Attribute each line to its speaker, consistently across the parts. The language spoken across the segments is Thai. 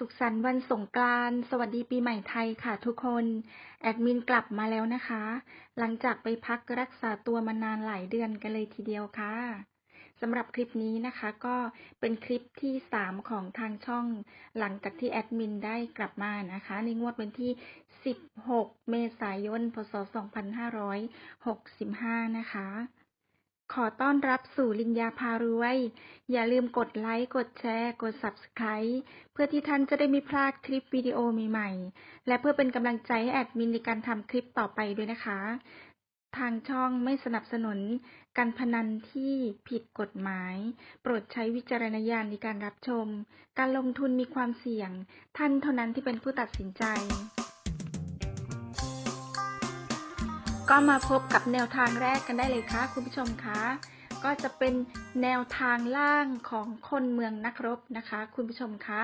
Speaker 1: สุขสันต์วันสงกรานต์สวัสดีปีใหม่ไทยค่ะทุกคน แอดมินกลับมาแล้วนะคะ หลังจากไปพักรักษาตัวมานานหลายเดือนกันเลยทีเดียวค่ะสำหรับคลิปนี้นะคะก็เป็นคลิปที่ 3 ของทางช่อง หลังจากที่แอดมินได้กลับมานะคะ ในงวดวันที่ 16 เมษายน พศ 2565 นะคะ ขอต้อนรับสู่ลินยาพารวย อย่าลืมกดไลค์ กดแชร์ กด Subscribe เพื่อที่ท่านจะได้ไม่พลาดคลิปวิดีโอใหม่ๆ และเพื่อเป็นกำลังใจให้แอดมินในการทำคลิปต่อไปด้วยนะคะ ทางช่องไม่สนับสนุนการพนันที่ผิดกฎหมาย โปรดใช้วิจารณญาณในการรับชม การลงทุนมีความเสี่ยง ท่านเท่านั้นที่เป็นผู้ตัดสินใจ ก็มาพบกับแนวทางแรกกันได้เลยค่ะคุณผู้ชมคะก็จะเป็นแนวทางล่างของคนเมืองนักรบนะคะ คุณผู้ชมคะ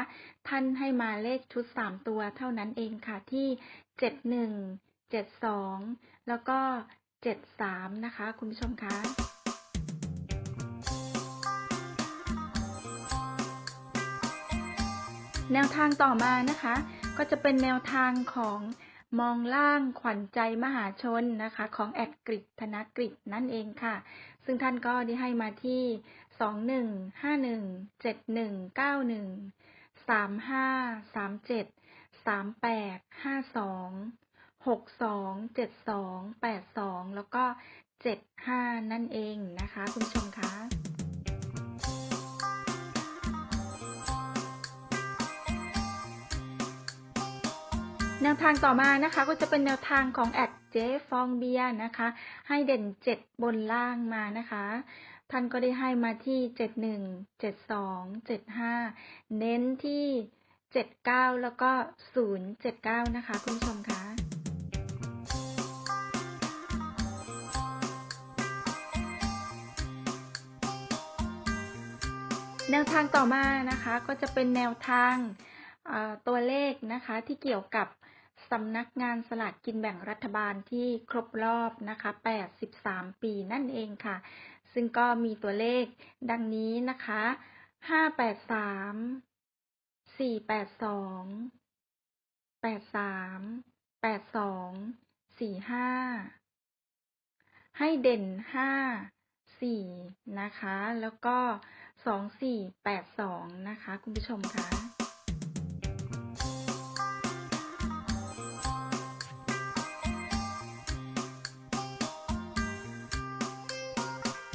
Speaker 1: ท่านให้มาเลขชุด 3 ตัวเท่านั้นเองค่ะที่ 71 72 แล้วก็ 73 นะคะ คุณผู้ชมคะแนวทางต่อมานะคะ ก็จะเป็นแนวทางของ มองล่างขวัญใจมหาชนนะคะ ของแอดกริดธนกฤษนั่นเองค่ะ ซึ่งท่านก็ได้ให้มาที่ 21 51 71 91 35 37 38 52 62 72 82 แล้วก็ 75 นั่นเองนะคะ คุณผู้ชมคะ แนวทางต่อมานะคะ ก็จะเป็นแนวทางของแอดเจฟองเบียนะคะ ให้เด่น7บนล่างมานะคะ ท่านก็ได้ให้มาที่71 72 75เจ็ดสองเจ็ดห้าเน้นที่79แล้วก็079นะคะคุณผู้ชมคะแนวทางต่อมานะคะก็จะเป็นแนวทางตัวเลขนะคะที่เกี่ยวกับ สำนักงานสลากกินแบ่งรัฐบาลที่ครบรอบนะคะ 83 ปีนั่นเองค่ะ ซึ่งก็มีตัวเลขดังนี้นะคะ 583 482 83 82 45 ให้เด่น 5 4 นะคะ แล้วก็ 2 4 8 2 นะคะ คุณผู้ชมคะ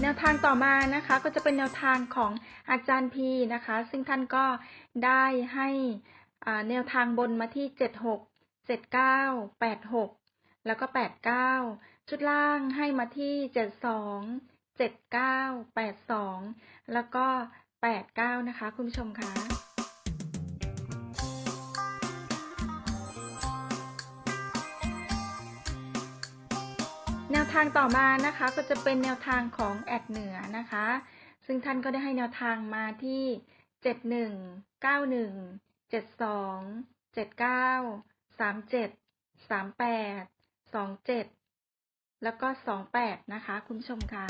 Speaker 1: แนวทางต่อมานะคะก็จะเป็นแนวทางของอาจารย์พีนะคะ ซึ่งท่านก็ได้ให้แนวทางบนมาที่ 76 79 86 แล้วก็ 89 ชุดล่างให้มาที่ 72 79 82 แล้วก็ 89 นะคะ คุณผู้ชมคะ แนวทางต่อมานะคะก็จะเป็นแนวทางของแอดเหนือนะคะ ซึ่งท่านก็ได้ให้แนวทางมาที่ 71 91 72 79 37 38 27 แล้วก็ 28 นะคะ คุณผู้ชมคะ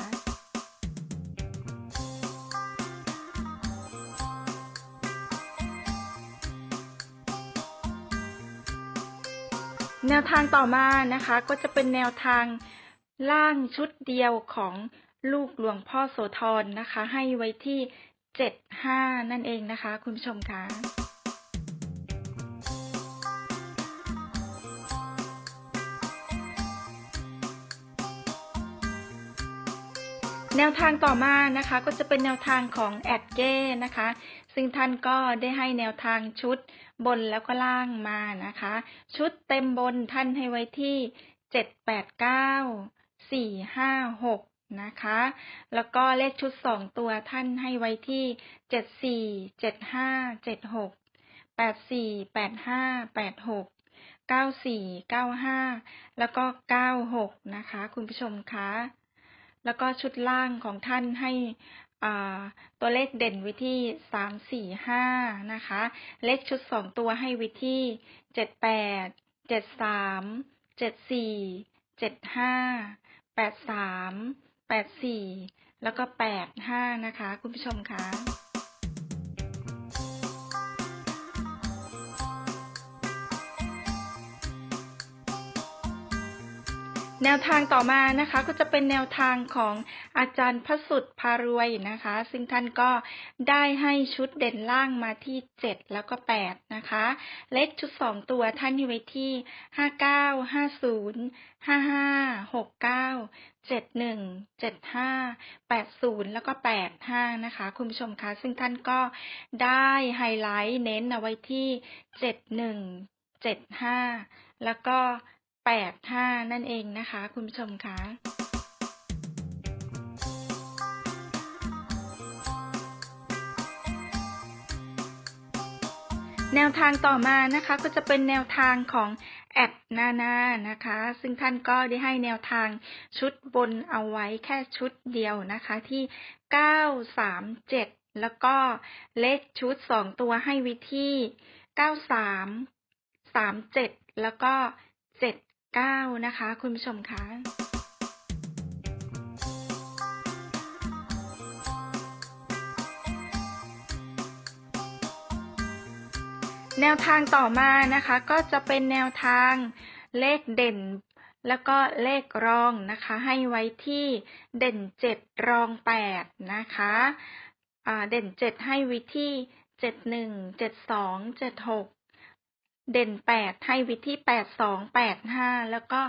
Speaker 1: แนวทางต่อมานะคะก็จะเป็นแนวทาง ล่างชุดเดียวของลูกหลวงพ่อโสธรนะคะ ให้ไว้ที่75นั่นเองนะคะ คุณผู้ชมคะแนวทางต่อมานะคะก็จะเป็นแนวทางของแอดเก้นะคะ ซึ่งท่านก็ได้ให้แนวทางชุดบนแล้วก็ล่างมานะคะ ชุดเต็มบนท่านให้ไว้ที่ สี่ห้าหกนะคะ แล้วก็เลขชุดสองตัวท่านให้ไว้ที่เจ็ดสี่เจ็ดห้าเจ็ดหกแปดสี่แปดห้าแปดหกเก้าสี่เก้าห้าแล้วก็เก้าหกนะคะ คุณผู้ชมคะแล้วก็ชุดล่างของท่านให้ตัวเลขเด่นไว้ที่สามสี่ห้านะคะ เลขชุดสองตัวให้ไว้ที่เจ็ดแปดเจ็ดสามเจ็ดสี่เจ็ดห้า แปดสามแปดสี่แล้วก็แปดห้านะคะ คุณผู้ชมคะ แนวทางต่อมานะคะก็จะเป็นแนวทางของอาจารย์พระสุดพารวยนะคะ ซึ่งท่านก็ได้ให้ชุดเด่นล่างมาที่7แล้วก็8นะคะ เลขชุด2ตัวท่านให้ไว้ที่59 50 55 69 71 75 80แล้วก็85นะคะ คุณผู้ชมคะซึ่งท่านก็ได้ไฮไลท์เน้นเอาไว้ที่71 75แล้วก็ 85 นั่นเองนะคะ คุณผู้ชมคะแนวทางต่อมานะคะก็จะเป็นแนวทางของแอดนานานะคะ ซึ่งท่านก็ได้ให้แนวทางชุดบนเอาไว้แค่ชุดเดียวนะคะที่ 937 แล้วก็เลขชุด 2 ตัวให้วิธี 93 37 แล้วก็ 9 นะคะ คุณผู้ชมคะแนวทางต่อมานะคะ ก็จะเป็นแนวทางเลขเด่น แล้วก็เลขรองนะคะ ให้ไว้ที่เด่นเจ็ดรองแปดนะคะเด่นเจ็ดให้ไว้ที่เจ็ดหนึ่งเจ็ดสองเจ็ดหก เด่นแปดให้ว้ที่แปดสองแปดห้าแล้วก็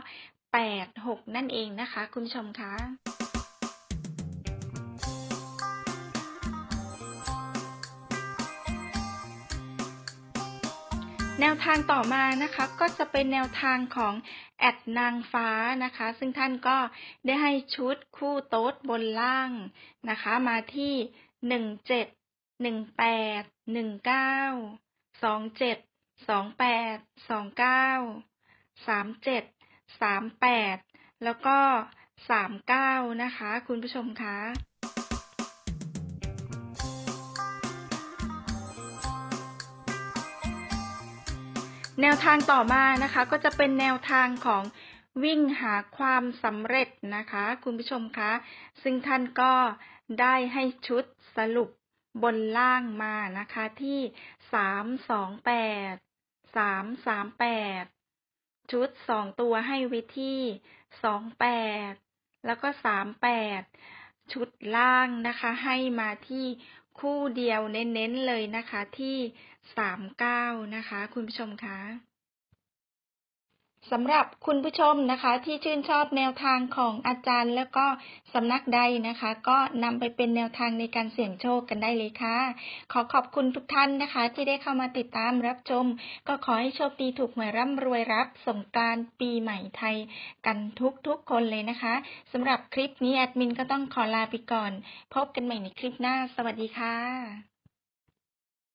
Speaker 1: แปดหกนั่นเองนะคะ คุณชมคะแนวทางต่อมานะคะก็จะเป็นแนวทางของแอดนางฟ้านะคะ ซึ่งท่านก็ได้ให้ชุดคู่โต๊ดบนล่างนะคะ มาที่หนึ่งเจ็ดหนึ่งแปดหนึ่งเก้าสองเจ็ด สองแปด สองเก้า สามเจ็ด สามแปด แล้วก็สามเก้านะคะ คุณผู้ชมคะแนวทางต่อมานะคะก็จะเป็นแนวทางของวิ่งหาความสำเร็จนะคะ คุณผู้ชมคะ ซึ่งท่านก็ได้ให้ชุดสรุปบนล่างมานะคะที่สาม สามสามแปดชุดสองตัวให้ไวิที่สองแปดแล้วก็สามแปดชุดล่างนะคะ ให้มาที่คู่เดียวเน้นๆเลยนะคะที่สามเก้านะคะ คุณผู้ชมคะ สำหรับคุณผู้ชมนะคะที่ชื่นชอบแนวทางของอาจารย์ แล้วก็สำนักใดนะคะ ก็นำไปเป็นแนวทางในการเสี่ยงโชคกันได้เลยค่ะ ขอขอบคุณทุกท่านนะคะ ที่ได้เข้ามาติดตามรับชม ก็ขอให้โชคดีถูกหวยร่ำรวยรับสงกานต์ปีใหม่ไทยกันทุกๆคนเลยนะคะสำหรับคลิปนี้แอดมินก็ต้องขอลาไปก่อน พบกันใหม่ในคลิปหน้า สวัสดีค่ะ